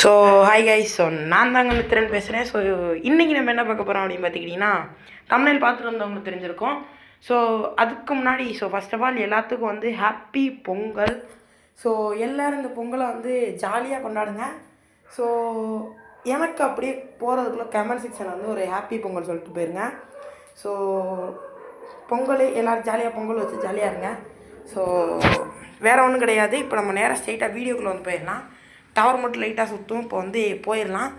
So hi guys so நான் தாங்க மித்திரன் பேசுகிறேன் ஸோ இன்றைக்கி நம்ம என்ன பார்க்க போகிறோம் அப்படின்னு பார்த்துக்கிட்டிங்கன்னா தமிழில் பார்த்துட்டு வந்தவங்களுக்கு தெரிஞ்சிருக்கும். ஸோ அதுக்கு முன்னாடி ஸோ ஃபஸ்ட் ஆஃப் ஆல் எல்லாத்துக்கும் வந்து ஹாப்பி பொங்கல். ஸோ எல்லோரும் இந்த பொங்கலை வந்து ஜாலியாக கொண்டாடுங்க. ஸோ எனக்கு அப்படியே போகிறதுக்குள்ளே கமெண்ட் செக்ஷன் வந்து ஒரு ஹாப்பி பொங்கல் சொல்லிட்டு போயிருங்க. ஸோ பொங்கல் எல்லோரும் ஜாலியாக பொங்கல் வச்சு ஜாலியாக இருங்க. ஸோ வேறு ஒன்றும் கிடையாது. இப்போ நம்ம நேராக ஸ்ட்ரைட்டாக வீடியோக்குள்ளே வந்து போயிடலாம். டவர் மட்டும் லைட்டாக சுற்றும் இப்போ வந்து போயிடலாம்.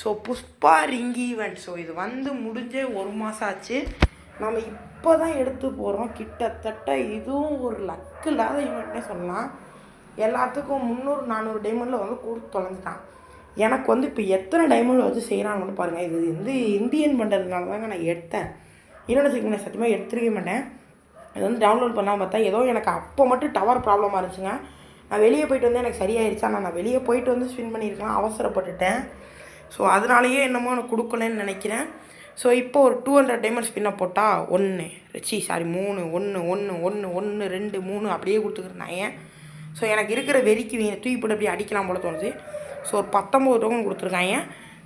So Pushpa ring event so இது வந்து முடிஞ்சே ஒரு மாதம் ஆச்சு. நம்ம இப்போ தான் எடுத்து போகிறோம் கிட்டத்தட்ட இதுவும் ஒரு லக்கு இல்லாத ஈவெண்ட்னே சொல்லலாம். எல்லாத்துக்கும் முந்நூறு நானூறு டைமண்டில் வந்து கொடுத்து தொலைஞ்சிட்டான். எனக்கு வந்து இப்போ எத்தனை டைமண்ட் வச்சு செய்கிறாங்கன்னு பாருங்கள் இது வந்து இந்தியன் பண்ணுறதுனால தாங்க நான் எடுத்தேன். இன்னொன்று வச்சுக்கோங்க சத்தியமாக எடுத்துருக்க மாட்டேன். இது வந்து டவுன்லோட் பண்ணாமல் பார்த்தா ஏதோ எனக்கு அப்போ மட்டும் டவர் ப்ராப்ளமாக இருந்துச்சுங்க. நான் வெளியே போயிட்டு வந்து எனக்கு சரியாயிருச்சு. ஆனால் நான் வெளியே போயிட்டு வந்து ஸ்விம் பண்ணியிருக்கலாம் அவசரப்பட்டுட்டேன். ஸோ அதனாலேயே என்னமோ எனக்கு கொடுக்கலன்னு நினைக்கிறேன். ஸோ இப்போ ஒரு டூ ஹண்ட்ரட் டைமண்ட் ஸ்பின்னை போட்டால் ஒன்று சி சாரி மூணு ஒன்று ஒன்று ஒன்று ஒன்று ரெண்டு மூணு அப்படியே கொடுத்துக்கிறேன் ஏன்? ஸோ எனக்கு இருக்கிற வெறிக்கு வீணை தூக்கி போட்டு அப்படியே அடிக்கலாம் போல தோணுது. ஸோ ஒரு பத்தொம்பது டோக்கன் கொடுத்துருக்காங்க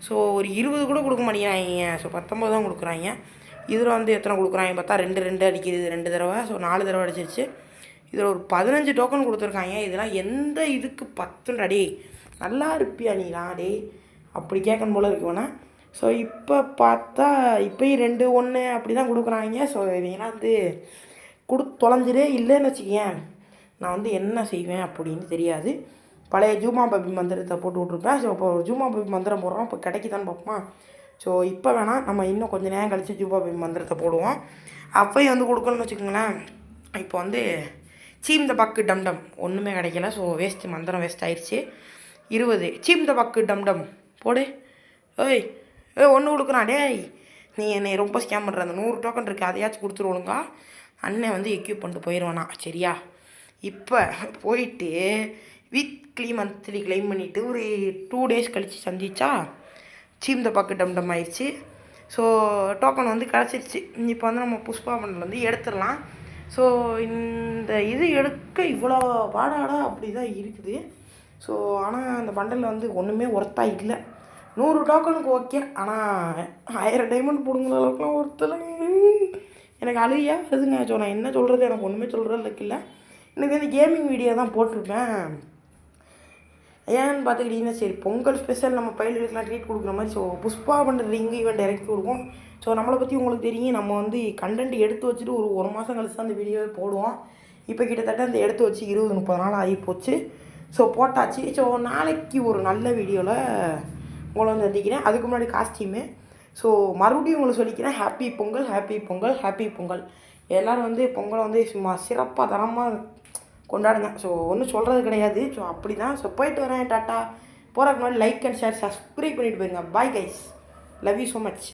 ஸோ ஒரு இருபது கூட கொடுக்க மாட்டேங்கிறாங்க ஸோ பத்தொம்பது தான் கொடுக்குறாங்க இதில் வந்து எத்தனை கொடுக்குறாங்க பார்த்தா ரெண்டு ரெண்டு அடிக்கிறது ரெண்டு தடவை. ஸோ நாலு தடவை அடிச்சிருச்சு. இதில் ஒரு பதினஞ்சு டோக்கன் கொடுத்துருக்காங்க. இதெல்லாம் எந்த இதுக்கு பத்துன்னு டே நல்லா இருப்பியா நீலாம் டே அப்படி கேட்கணும் போல இருக்கு வேணா ஸோ இப்போ பார்த்தா இப்போயும் ரெண்டு ஒன்று அப்படி தான் கொடுக்குறாங்க ஸோ இவங்கெல்லாம் வந்து கொடு தொலைஞ்சிடே இல்லைன்னு வச்சுக்கேன் நான் வந்து என்ன செய்வேன் அப்படின்னு தெரியாது. பழைய ஜூமா பபி மந்திரத்தை போட்டு விட்ருப்பேன் ஸோ இப்போ ஜூமா பபி மந்திரம் போடுறோம். இப்போ கிடைக்குதான்னு பார்ப்போமா? ஸோ இப்போ வேணால் நம்ம இன்னும் கொஞ்சம் நேரம் கழித்து ஜூமா பபி மந்திரத்தை போடுவோம். அப்போயும் வந்து கொடுக்கணும்னு வச்சுக்கோங்களேன். இப்போ வந்து சீம் த பக்கு டம் டம். ஒன்றுமே கிடைக்கல. ஸோ வேஸ்ட்டு மந்திரம் வேஸ்ட் ஆயிடுச்சு இருபது. சீம் த பக்கு டம் டம். போடு. ஏய் ஏய் ஒன்று கொடுக்குறான். டேய் நீ என்னை ரொம்ப ஸ்கேம் பண்ணுற அந்த நூறு டோக்கன் இருக்குது அதையாச்சும் கொடுத்துருவோங்க அண்ணன் வந்து எக்யூப் பண்ணிட்டு போயிடுவானா சரியா? இப்போ போயிட்டு வீக்லி மந்த்லி கிளைம் பண்ணிவிட்டு ஒரு டூ டேஸ் கழித்து சந்திச்சா சீம் த பக்கு டம் டம் ஆயிடுச்சு ஸோ டோக்கன் வந்து கிடச்சிருச்சு. இப்போ வந்து நம்ம புஷ்பா பண்ணல வந்து எடுத்துடலாம். ஸோ இந்த இது எடுக்க இவ்வளோ பாடாடா அப்படி தான் இருக்குது. ஸோ ஆனால் அந்த பண்டலில் வந்து ஒன்றுமே ஒர்த்தாக இல்லை. நூறு டோக்கனுக்கு ஓகே ஆனால் ஆயிரம் டைமண்ட் பிடுங்குற அளவுக்குலாம் ஒருத்தல எனக்கு அழுகையா வருதுங்க ஸோ நான் என்ன சொல்கிறது எனக்கு ஒன்றுமே சொல்கிறதுக்கு இல்லை எனக்கு வந்து கேமிங் வீடியோ தான் போட்டிருப்பேன். ஏன்னு பார்த்துக்கிட்டிங்கன்னா சரி பொங்கல் ஸ்பெஷல் நம்ம பயிர்களுக்கெலாம் ட்ரீட் கொடுக்குற மாதிரி ஸோ புஷ்பா பண்ணுற ரிங் ஈவெண்ட் இறக்கி கொடுக்கும். ஸோ நம்மளை பற்றி உங்களுக்கு தெரியும் நம்ம வந்து கண்டென்ட் எடுத்து வச்சுட்டு ஒரு ஒரு மாதம் கழிச்சு தான் அந்த வீடியோவே போடுவோம். இப்போ கிட்டத்தட்ட அந்த எடுத்து வச்சு இருபது முப்பது நாள் ஆகி போச்சு. ஸோ போட்டாச்சு. ஸோ நாளைக்கு ஒரு நல்ல வீடியோவில் உங்களை வந்து சந்திக்கிறேன். அதுக்கு முன்னாடி காஸ்டியூமு ஸோ மறுபடியும் உங்களை சொல்லிக்கிறேன். Happy Pongal happy Pongal happy Pongal. எல்லோரும் வந்து பொங்கலை வந்து சும்மா சிறப்பாக தரமாக கொண்டாடுங்க. ஸோ ஒன்றும் சொல்கிறது கிடையாது. ஸோ அப்படி தான் ஸோ போயிட்டு வரேன் டாட்டா. போகிறதுக்கு முன்னாடி லைக் அண்ட் ஷேர் சப்ஸ்கிரைப் பண்ணிட்டு போயிருங்க. Bye guys love you so much